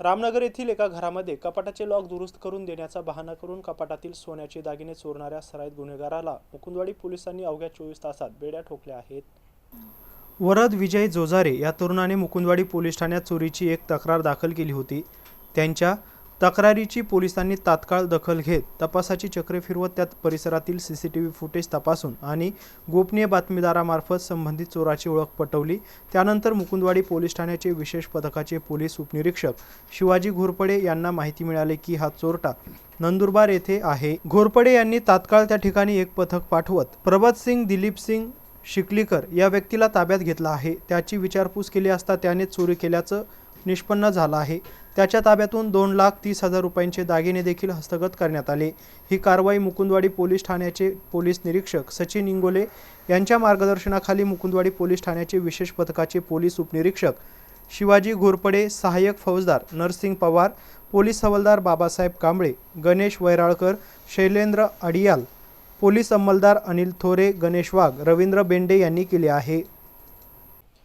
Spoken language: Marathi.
रामनगर येथील एका घरामध्ये कपाटाचे लॉक दुरुस्त करून देण्याचा बहाणा करून कपाटातील सोन्याचे दागिने चोरणाऱ्या सराईत गुन्हेगाराला मुकुंदवाडी पोलिसांनी अवघ्या चोवीस तासात बेड्या ठोकल्या आहेत. वरद विजय जोजारे या तरुणाने मुकुंदवाडी पोलीस ठाण्यात चोरीची एक तक्रार दाखल केली होती. त्यांच्या तक्रारीची पोलिसांनी तात्काळ दखल घेत तपासाची चक्रे फिरवत त्यात परिसरातील C C T V footage तपासून आणि गोपनीय बातमीदारामार्फत संबंधित चोराची ओळख पटवली. त्यानंतर मुकुंदवाडी पोलीस ठाण्याचे विशेष पथकाचे पोलीस उपनिरीक्षक शिवाजी घोरपडे यांना माहिती मिळाली की हा चोरटा नंदुरबार येथे आहे. घोरपडे यांनी तात्काळ त्या ठिकाणी एक पथक पाठवत प्रभात सिंग दिलीप सिंग शिकलीकर या व्यक्तीला ताब्यात घेतला आहे. त्याची विचारपूस केली असता त्याने चोरी केल्याचं निष्पन्न झालं आहे. त्याच्या ताब्यातून दोन लाख तीस हजार रुपयांचे दागिने देखील हस्तगत करण्यात आले. ही कारवाई मुकुंदवाडी पोलीस ठाण्याचे पोलीस निरीक्षक सचिन इंगोले यांच्या मार्गदर्शनाखाली मुकुंदवाडी पोलीस ठाण्याचे विशेष पथकाचे पोलीस उपनिरीक्षक शिवाजी घोरपडे सहाय्यक फौजदार नरसिंग पवार पोलीस हवालदार बाबासाहेब कांबळे गणेश वैराळकर शैलेंद्र अडियाल पोलीस अंमलदार अनिल थोरे गणेश वाघ रवींद्र बेंडे यांनी केले आहे.